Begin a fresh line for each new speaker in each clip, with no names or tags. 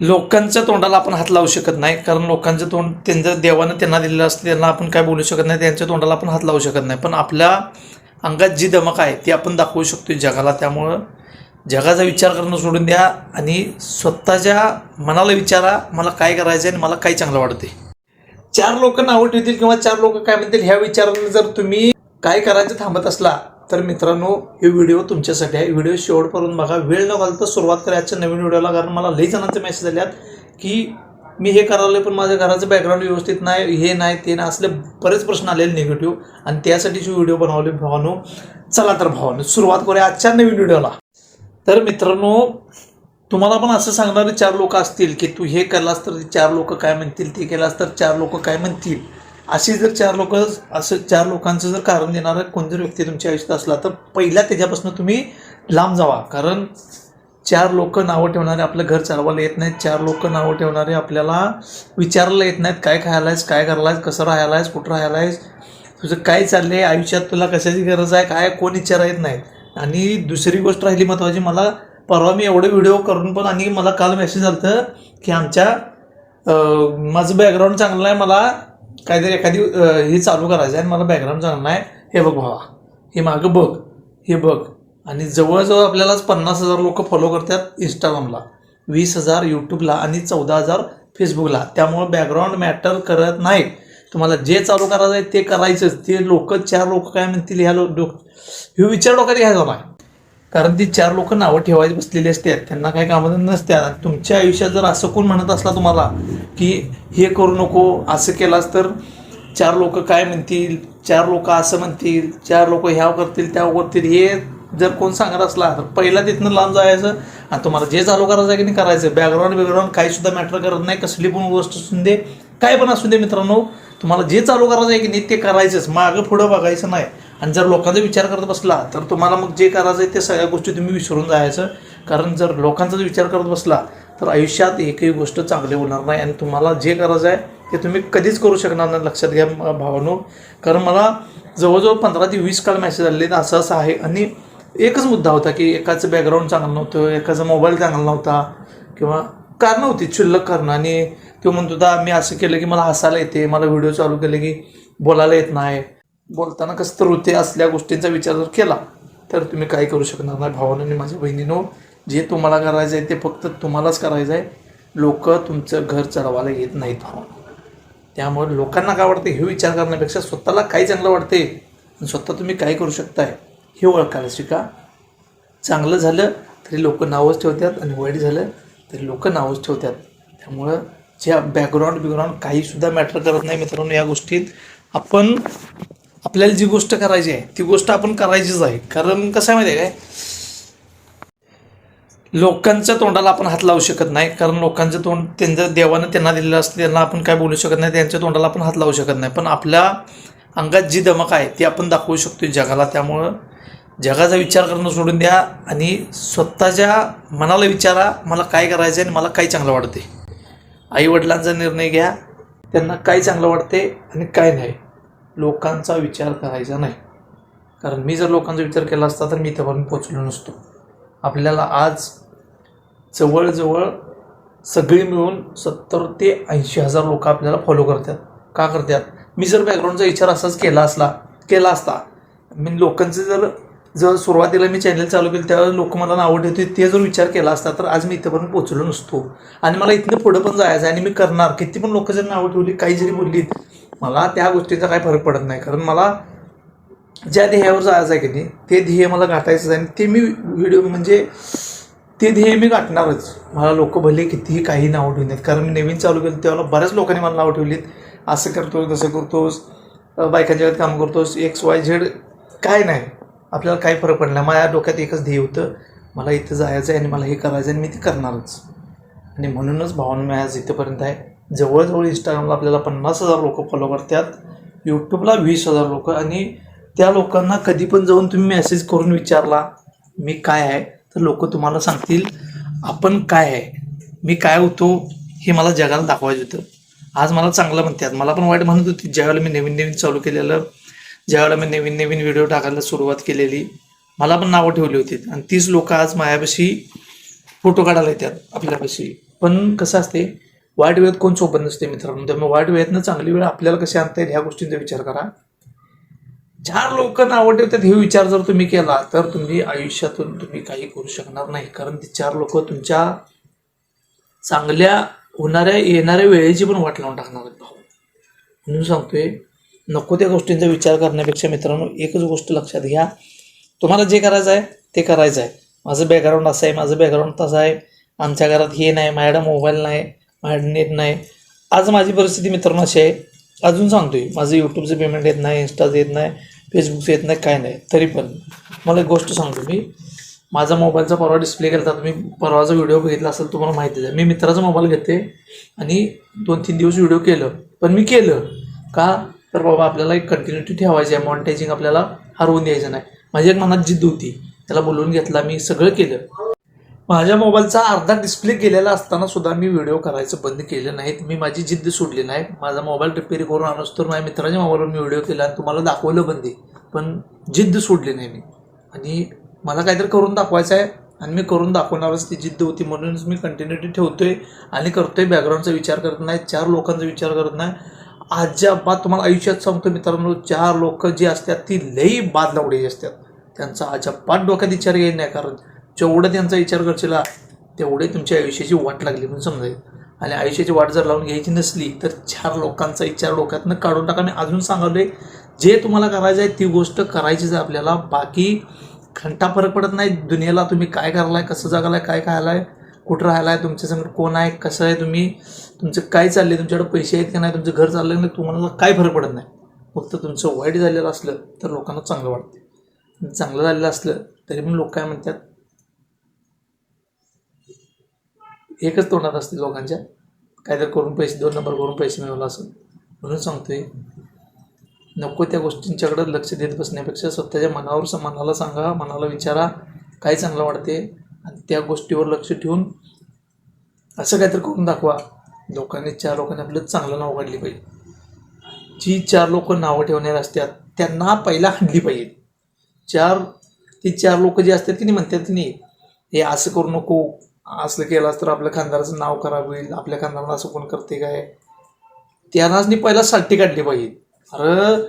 लोकांच्या तोंडाला आपण हात लावू शकत नाही कारण लोकांचं तोंड त्यांच्या देवानं त्यांना दिलेलं असतं त्यांना आपण काय बोलू शकत नाही त्यांच्या तोंडाला आपण हात लावू शकत नाही. पण आपल्या अंगात जी दमक आहे ती आपण दाखवू शकतो जगाला. त्यामुळं जगाचा विचार करणं सोडून द्या आणि स्वतःच्या मनाला विचारा मला काय करायचं आहे आणि मला काय चांगलं वाटते चार लोक नावं ठेवतील किंवा चार लोक काय म्हणतील ह्या विचारानं जर तुम्ही काय करायचं थांबत असला तर मित्रांनो हे व्हिडिओ तुमच्यासाठी आहे. व्हिडिओ शेवटपर्यंत बघा. वेळ न घालता सुरुवात करायच्या नवीन व्हिडिओला कारण मला लई जणांचे मेसेज आल्यात की मी हे करायला पण माझ्या घराचं बॅकग्राऊंड व्यवस्थित नाही हे नाही ते नाही. असले बरेच प्रश्न आलेले निगेटिव्ह आणि त्यासाठीचे व्हिडिओ बनवले भावानो. चला तर भावानो सुरुवात करूया आजच्या नवीन व्हिडिओला तर मित्रांनो तुम्हाला पण असं सांगणारे चार लोक असतील की तू हे केलास तर चार लोक काय म्हणतील ते केलास तर चार लोक काय म्हणतील. अशी जर चार लोक असं चार लोकांचं जर कारण देणारा कोणतरी व्यक्ती तुमच्या आयुष्यात असला तर पहिल्या त्याच्यापासून तुम्ही लांब जावा. कारण चार लोक नावं ठेवणारे आपलं घर चालवायला येत नाहीत. चार लोक नावं ठेवणारे आपल्याला विचारायला येत नाहीत. काय खायलायस काय करायलायस कसं राहायलायस कुठं राहायलायस तुझं काय चाललंय आयुष्यात तुला कशाची गरज आहे काय कोण विचारा येत नाहीत. आणि दुसरी गोष्ट राहिली महत्त्वाची मला परवा मी एवढे व्हिडिओ करून पण आणि मला काल मेसेज आलं की आमच्या माझं बॅकग्राऊंड चांगलं आहे मला काहीतरी एखादी हे चालू करायचं आहे आणि मला बॅकग्राऊंड जाणार नाही. हे बघ भावा. हे मागं बघ. हे बघ. आणि जवळजवळ आपल्यालाच पन्नास हजार लोक फॉलो करतात इंस्टाग्रामला वीस हजार यूट्यूबला आणि चौदा हजार फेसबुकला त्यामुळं बॅकग्राऊंड मॅटर करत नाही तुम्हाला जे चालू करायचं आहे ते करायचंच. ते लोक चार लोक काय म्हणतील ह्या लोक ह्यो विचार लोकांनी घ्यायचा नाही. कारण ती चार लोक नावं ठेवायची बसलेली असतात. त्यांना काही कामं नसतात. तुमच्या आयुष्यात जर असं कोण म्हणत असला तुम्हाला की हे करू नको असं केलास तर चार लोक काय म्हणतील? चार लोक असं म्हणतील? चार लोक ह्या करतील त्या करतील? हे जर कोण सांगत असला तर पहिला तिथनं लांब जायचं आणि तुम्हाला जे चालू करायचं आहे की नाही करायचं. बॅकग्राऊंड बॅकग्राऊंड काही सुद्धा मॅटर करत नाही. कसली पण गोष्ट असून दे काय पण असू दे मित्रांनो तुम्हाला जे चालू करायचं आहे की नाही ते करायचंच. मागं पुढं बघायचं नाही. आणि जर लोकांचा विचार करत बसला तर तुम्हाला मग जे करायचं आहे ते सगळ्या गोष्टी तुम्ही विसरून जायचं. कारण जर लोकांचा जर विचार करत बसला तर आयुष्यात एकही गोष्ट चांगली होणार नाही. आणि तुम्हाला जे करायचं आहे ते तुम्ही कधीच करू शकणार नाही लक्षात घ्या भावानो. कारण मला जवळजवळ पंधरा ते वीस काल मॅसेज आलेले असं असं आहे. आणि एकच मुद्दा होता की एकाचं बॅकग्राऊंड चांगलं नव्हतं एकाचा मोबाईल चांगला नव्हता किंवा कारणं होती क्षुल्लक कारणं. आणि तो म्हणत होता मी असं केलं की मला हसायला येते मला व्हिडिओ चालू केले की बोलायला येत नाही. बोलताना कसं तर होते असल्या गोष्टींचा विचार जर केला तर तुम्ही काय करू शकणार नाही. भावानं आणि माझ्या बहिणीनो जे तुम्हाला करायचं आहे ते फक्त तुम्हालाच करायचं आहे. लोक तुमचं घर चढवायला येत नाहीत हो. भावानं त्यामुळे लोकांना काय वाटतं? हे विचार करण्यापेक्षा स्वतःला काय चांगलं वाटते. आणि स्वतः तुम्ही काय करू शकताय. हे ओळखायला शिका. चांगलं झालं तरी लोक नावच ठेवतात आणि वाईट झालं तरी लोक नावच ठेवतात. त्यामुळं ज्या बॅकग्राऊंड बिग्राऊंड काहीसुद्धा मॅटर करत नाही मित्रांनो या गोष्टीत. आपण आपल्याला जी गोष्ट करायची आहे ती गोष्ट आपण करायचीच आहे. कारण कसं आहे माहिती आहे काय? लोकांच्या तोंडाला आपण हात लावू शकत नाही. कारण लोकांचं तोंड त्यांच्या देवानं त्यांना दिलेलं असतं त्यांना आपण काय बोलू शकत नाही त्यांच्या तोंडाला आपण हात लावू शकत नाही. पण आपल्या अंगात जी दमक आहे ती आपण दाखवू शकतो जगाला. त्यामुळं जगाचा विचार करणं सोडून द्या आणि स्वतःच्या मनाला विचारा मला काय करायचं आहे आणि मला काय चांगलं वाटते आईवडिलांचा निर्णय घ्या त्यांना काय चांगलं वाटते आणि काय नाही. लोकांचा विचार करायचा नाही. कारण मी जर लोकांचा विचार केला असता तर मी इथंपर्यंत पोचलो नसतो. आपल्याला आज जवळजवळ सगळी मिळून सत्तर ते ऐंशी हजार लोक आपल्याला फॉलो करतात. का करतात? मी जर बॅकग्राऊंडचा विचार असाच केला असला केला असता मी लोकांचं जर जर सुरुवातीला मी चॅनल चालू केलं त्यावेळेस लोक मला नावं ठेवते ते जर विचार केला असता तर आज मी इथंपर्यंत पोचलो नसतो. आणि मला इथनं पुढं पण जायचं आहे आणि मी करणार. किती पण लोक जर नावं ठेवली काही जरी बोलली मला त्या गोष्टीचा काही फरक पडत नाही. कारण मला ज्या ध्येयावर जायचं आहे की नाही ते ध्येय मला गाठायचं आहे आणि ते मी व्हिडिओ म्हणजे ते ध्येय मी गाठणारच. मला लोक भले कितीही काही नावं ठेवून आहेत कारण मी नवीन चालू केलं तेव्हा बऱ्याच लोकांनी मला नावं ठेवलीत. असं करतो तसं करतोस बायकांच्या वेळेत काम करतोस एक्स वाय झेड काय नाही. आपल्याला काही फरक पडला माझ्या डोक्यात एकच ध्येय होतं मला इथं जायचं आहे आणि मला हे करायचं आहे आणि मी ते करणारच. आणि म्हणूनच भावना मी आज इथंपर्यंत आहे. जवळजवळ इंस्टाग्रामला आपल्याला पन्नास हजार लोक फॉलो करतात. यूट्यूबला वीस हजार लोक. आणि त्या लोकांना कधी पण जाऊन तुम्ही मेसेज करून विचारला मी काय आहे? तर लोक तुम्हाला सांगतील आपण काय आहे? मी काय होतो? हे मला जगाला दाखवायचं होतं. आज मला चांगलं म्हणतात. मला पण वाईट म्हणत होती. ज्यावेळेला मी नवीन नवीन चालू केलेलं ज्यावेळेला मी नवीन नवीन व्हिडिओ टाकायला सुरुवात केलेली मला पण नावं ठेवली होती. आणि तीच लोक आज मायापाशी फोटो काढायला येतात आपल्यापाशी. पण कसं असते वाईट वेळेत कोण सोबत नसते मित्रांनो. त्यामुळे वाईट वेळेतनं चांगली वेळ आपल्याला कशी आणता येईल ह्या गोष्टींचा विचार करा. चार लोक आवडतात हे विचार जर तुम्ही केला तर तुम्ही आयुष्यातून तुम्ही काही करू शकणार नाही. कारण ती चार लोक तुमच्या चांगल्या होणाऱ्या येणाऱ्या वेळेची पण वाट लावून टाकणार आहेत भाऊ. म्हणून सांगतोय नको त्या गोष्टींचा विचार करण्यापेक्षा मित्रांनो एकच गोष्ट लक्षात घ्या. तुम्हाला जे करायचं आहे ते करायचं आहे. माझं बॅकग्राऊंड असं आहे माझं बॅकग्राऊंड तसं आहे. आमच्या घरात हे नाही माझ्याकडं मोबाईल नाही. माझ्याकडे नेट नाही. आज माझी परिस्थिती मित्रांनो अशी आहे. अजून सांगतोय माझं यूट्यूबचं पेमेंट येत नाही इन्स्टाचं येत नाही फेसबुकचं येत नाही काय नाही. तरी पण मला एक गोष्ट सांगतो मी. माझा मोबाईलचा परवा डिस्प्ले केला तुम्ही परवाचा व्हिडिओ बघितला असेल तुम्हाला माहितीच आहे. मी मित्राचा मोबाईल घेते आणि दोन तीन दिवस व्हिडिओ केलं. पण मी केलं का? तर बाबा आपल्याला एक कंटिन्युटी ठेवायची आहे मॉनिटायझिंग आपल्याला हरवून द्यायचं नाही. माझी एक मनात जिद्द होती. त्याला बोलवून घेतला मी सगळं केलं. माझ्या मोबाईलचा अर्धा डिस्प्ले गेलेला असताना सुद्धा मी व्हिडिओ करायचं बंद केलं नाहीत. मी माझी जिद्द सोडली नाही माझा मोबाईल रिपेअर करून आणूस तर माझ्या मित्राच्या मोबाईलवर मी व्हिडिओ केला आणि तुम्हाला दाखवलं बंदी. पण जिद्द सोडली नाही मी. आणि मला काहीतरी करून दाखवायचं आहे आणि मी करून दाखवणारच ती जिद्द होती म्हणूनच मी कंटिन्युटी आहे आणि करतोय. बॅकग्राऊंडचा विचार करत नाही. चार लोकांचा विचार करत नाही. अजिबात तुम्हाला आयुष्यात सांगतो मित्रांनो चार लोक जी असतात ती लई बाद लावलेली असतात. त्यांचा अजाबात डोक्यात विचार येईल नाही कारण जेवढं त्यांचा विचार करशील तेवढे तुमच्या आयुष्याची वाट लागली म्हणून समजा. आणि आयुष्याची वाट जर लावून घ्यायची नसली तर चार लोकांचा विचार डोक्यातनं काढून टाका. मी अजून सांगावले जे तुम्हाला करायचं आहे ती गोष्ट करायचीच आहे आपल्याला बाकी घंटा फरक पडत नाही. दुनियेला तुम्ही काय करायलाय कसं जगालाय काय खायलाय कुठं राहायलाय तुमच्या संग कोण आहे कसं आहे तुम्ही तुमचं काय चाललंय तुमच्याकडे पैसे आहेत की नाही तुमचं घर चाललं नाही तुम्हाला काय फरक पडत नाही. फक्त तुमचं वाईट झालेलं असलं तर लोकांना चांगलं वाटते चांगलं झालेलं असलं तरी पण लोक काय म्हणतात एकच तोंडात असते लोकांच्या काहीतरी करून पैसे दोन नंबर करून पैसे मिळवला असं. म्हणून सांगतोय नको त्या गोष्टींच्याकडे लक्ष देत बसण्यापेक्षा स्वतःच्या मनावर मनाला सांगा मनाला विचारा काय चांगलं वाटते आणि त्या गोष्टीवर लक्ष ठेवून असं काहीतरी करून दाखवा. लोकांनी चार लोकांनी आपलं चांगलं नाव काढली पाहिजे. जी चार लोक नावं ठेवणारे असतात त्यांना पहिला हाणली पाहिजे. चार ती चार लोक जे असतात की नाही म्हणतात की नाही हे असं करू नको असं केलास तर आपल्या खानदाराचं नाव खराब होईल आपल्या खानदाराला असं कोण करते काय? त्यांनाच मी पहिला साठी काढली पाहिजे अरे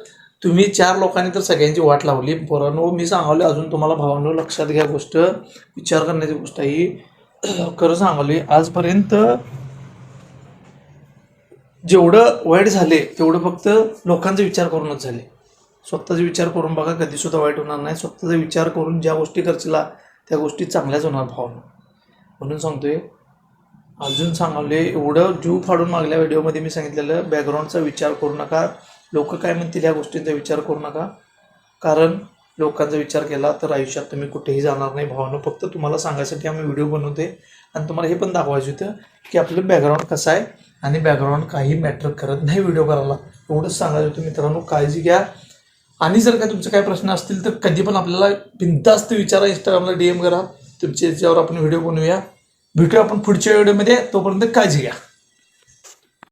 तुम्ही चार लोकांनी तर सगळ्यांची वाट लावली. पोरांनो मी सांगावले अजून तुम्हाला भावांनो लक्षात घ्या गोष्ट. विचार करण्याची गोष्ट आहे ही. खरं सांगावली आजपर्यंत जेवढं वाईट झाले तेवढं फक्त लोकांचा विचार करूनच झाले. स्वतःचा विचार करून बघा कधीसुद्धा वाईट होणार नाही. स्वतःचा विचार करून ज्या गोष्टी करशीला त्या गोष्टी चांगल्याच होणार भावना. म्हणून सांगतोय अजून सांगले एवढं जीव फाडून मागल्या व्हिडिओमध्ये मी सांगितलेलं बॅकग्राऊंडचा विचार करू नका. लोक काय म्हणतील ह्या गोष्टींचा विचार करू नका. कारण लोकांचा विचार केला तर आयुष्यात तुम्ही कुठेही जाणार नाही भावानं. फक्त तुम्हाला सांगायसाठी आम्ही व्हिडिओ बनवते आणि तुम्हाला हे पण दाखवायचं होतं की आपलं बॅकग्राऊंड कसं आहे आणि बॅकग्राऊंड काही मॅटर करत नाही व्हिडिओ करायला. एवढंच सांगायचं होतं मित्रांनो. काळजी घ्या. आणि जर काय तुमचे काही प्रश्न असतील तर कधी पण आपल्याला बिंदास्त विचारा. इंस्टाग्रामला डी एम करा. तुमच्या याच्यावर आपण व्हिडिओ बनवूया. भेटूया आपण पुढच्या व्हिडिओमध्ये. तोपर्यंत काळजी घ्या.